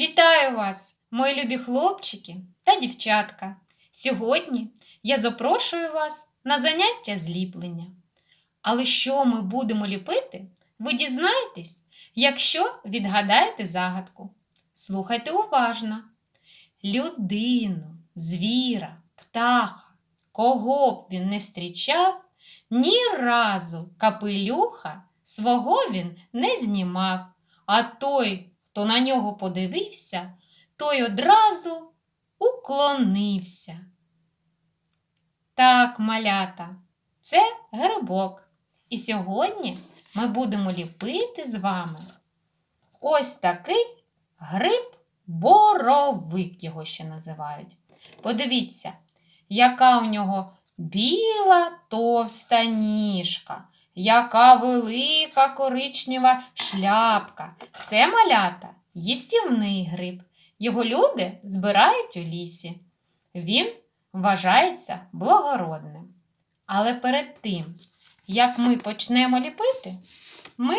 Вітаю вас, мої любі хлопчики та дівчатка. Сьогодні я запрошую вас на заняття зліплення. Але що ми будемо ліпити, ви дізнаєтесь, якщо відгадаєте загадку. Слухайте уважно. Людину, звіра, птаха, кого б він не зустрічав, ні разу капелюха свого він не знімав, а той, хто на нього подивився, той одразу уклонився. Так, малята, це грибок. І сьогодні ми будемо ліпити з вами ось такий гриб боровик його ще називають. Подивіться, яка у нього біла товста ніжка, яка велика коричнева шляпка. Це малята їстівний гриб. Його люди збирають у лісі. Він вважається благородним. Але перед тим, як ми почнемо ліпити, ми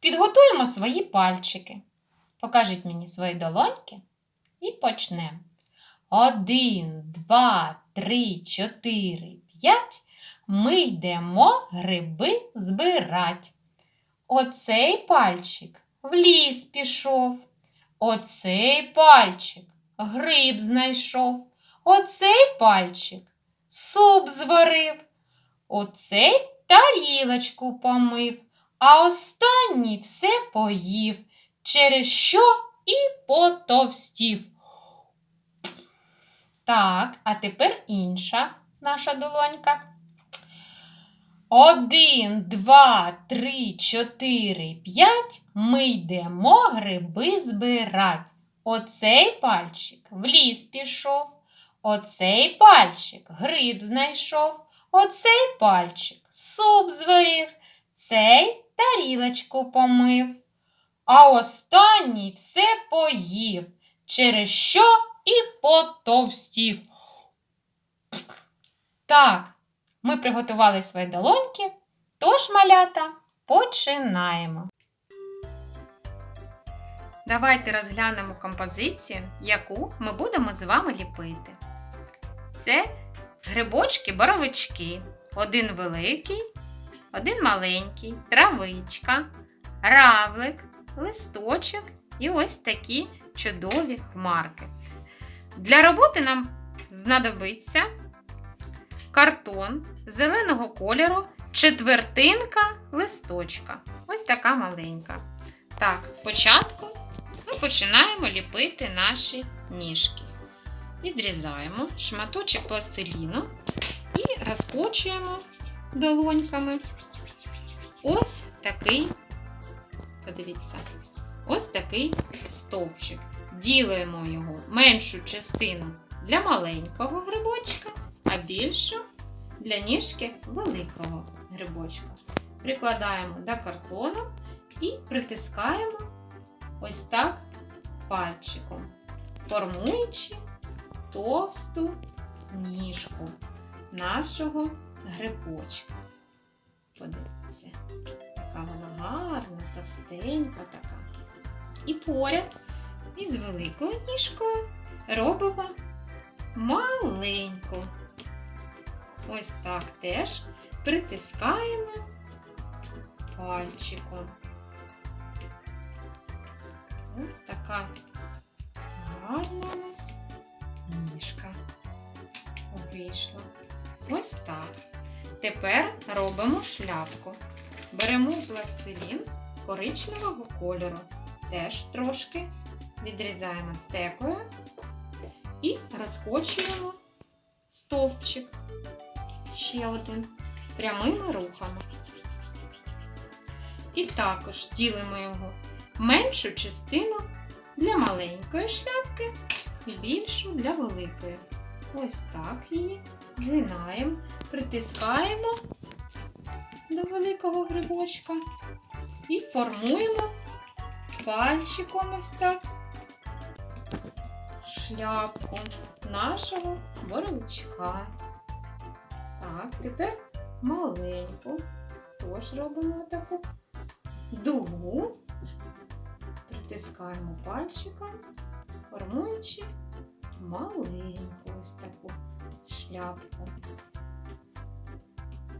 підготуємо свої пальчики. Покажіть мені свої долоньки і почнемо. Один, два, три, чотири, п'ять. Ми йдемо гриби збирать. Оцей пальчик в ліс пішов. Оцей пальчик гриб знайшов. Оцей пальчик суп зварив. Оцей тарілочку помив, а останній все поїв, через що і потовстів. Так, а тепер інша наша долонька. Один, два, три, чотири, п'ять. Ми йдемо гриби збирать. Оцей пальчик в ліс пішов. Оцей пальчик гриб знайшов. Оцей пальчик суп зварив. Цей тарілочку помив. А останній все поїв, через що і потовстів. Так, ми приготували свої долоньки, тож, малята, починаємо. Давайте розглянемо композицію, яку ми будемо з вами ліпити. Це грибочки-боровички. Один великий, один маленький, травичка, равлик, листочок і ось такі чудові хмарки. Для роботи нам знадобиться картон зеленого кольору, четвертинка листочка. Ось така маленька. Так, спочатку ми починаємо ліпити наші ніжки. Відрізаємо шматочок пластиліну і розкочуємо долоньками. Ось такий, подивіться, ось такий стовпчик. Ділимо його меншу частину для маленького грибочка, а більшу для ніжки великого грибочка. Прикладаємо до картону і притискаємо ось так пальчиком, формуючи товсту ніжку нашого грибочка. Подивіться, яка вона гарна, товстенька така. І поряд із великою ніжкою робимо маленьку. Ось так теж притискаємо пальчиком. Ось така гарна у нас ніжка вийшла. Ось так. Тепер робимо шляпку. Беремо пластилін коричневого кольору. Теж трошки відрізаємо стекою і розкочуємо стовпчик. Ще один прямими рухами. І також ділимо його меншу частину для маленької шляпки і більшу для великої. Ось так її згинаємо, притискаємо до великого грибочка і формуємо пальчиком ось так шляпку нашого боровичка. Так, тепер маленьку. Тож робимо таку дугу. притискаємо пальчиком, формуючи маленьку ось таку шляпку.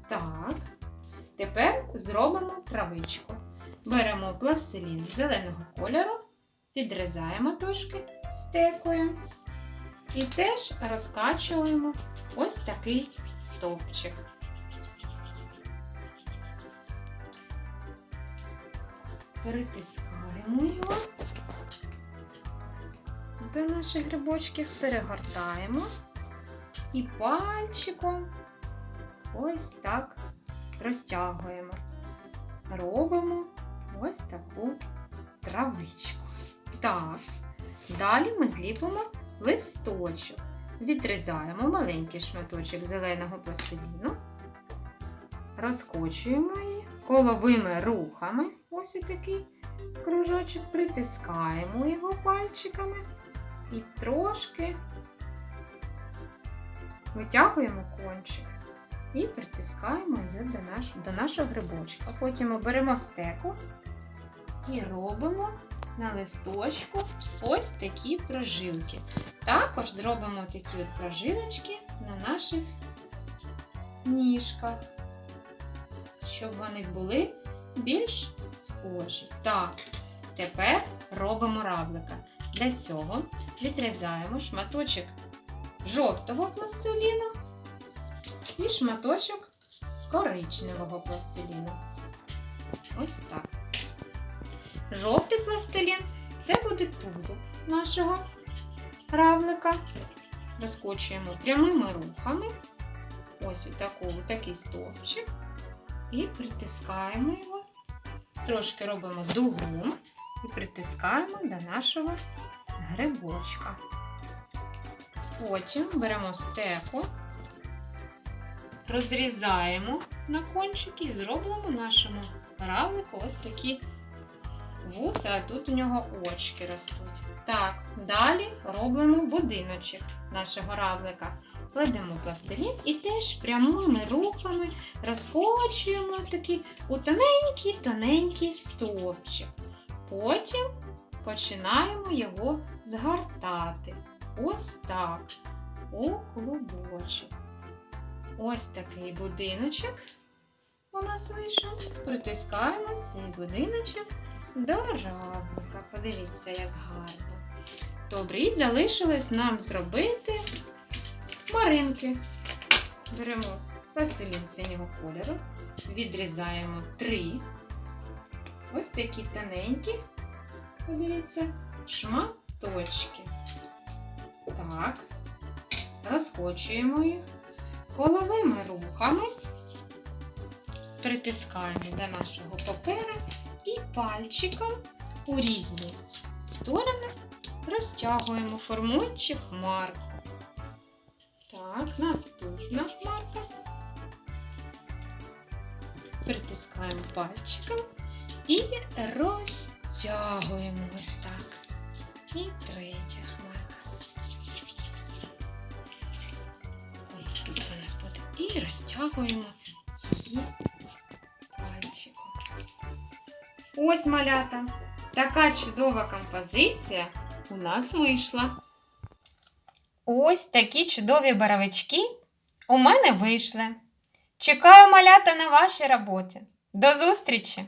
Так, тепер зробимо травичку. Беремо пластилін зеленого кольору, відрізаємо трошки стекою і теж розкачуємо ось такий стовпчик. Перетискаємо його до наших грибочків, перегортаємо і пальчиком ось так розтягуємо. Робимо ось таку травичку. Так, далі ми зліпимо листочок. Відрізаємо маленький шматочок зеленого пластиліну, розкочуємо її. Коловими рухами. Ось такий кружочок, притискаємо його пальчиками. І трошки витягуємо кончик. І притискаємо його до, наш, до нашого грибочка. Потім ми беремо стеку і робимо на листочку ось такі прожилки. Також зробимо такі от прожилочки на наших ніжках, щоб вони були більш схожі. Так, тепер робимо равлика. Для цього відрізаємо шматочок жовтого пластиліну і шматочок коричневого пластиліну. Ось так. Жовтий пластилін це буде тулуб нашого равлика. Розкочуємо прямими рухами. Ось отаку, такий стовпчик. І притискаємо його. Трошки робимо дугу і притискаємо до нашого грибочка. Потім беремо стеку, розрізаємо на кончики і зробимо нашому равлику ось такі вуса, а тут у нього очки ростуть. Так, далі робимо будиночок нашого равлика. Кладемо пластилін і теж прямими рухами розкочуємо такий у тоненький-тоненький стовпчик. Потім починаємо його згортати. Ось так, у клубочок. Ось такий будиночок у нас вийшов. Притискаємо цей будиночок до. Подивіться, як гарно. Добре, і залишилось нам зробити хмаринки. Беремо пластилін синього кольору, відрізаємо три. Ось такі тоненькі, подивіться, шматочки. Так, розкочуємо їх коловими рухами, притискаємо до нашого папера і пальчиком у різні сторони розтягуємо, формуючи хмарку. Так, наступна хмарка. Притискаємо пальчиком і розтягуємо ось так. І третя хмарка. Ось тут у нас буде. І розтягуємо її Ось малята. Така чудова композиція у нас вийшла. Ось такі чудові баровички у мене вийшли. Чекаю малята на вашій роботі. До зустрічі!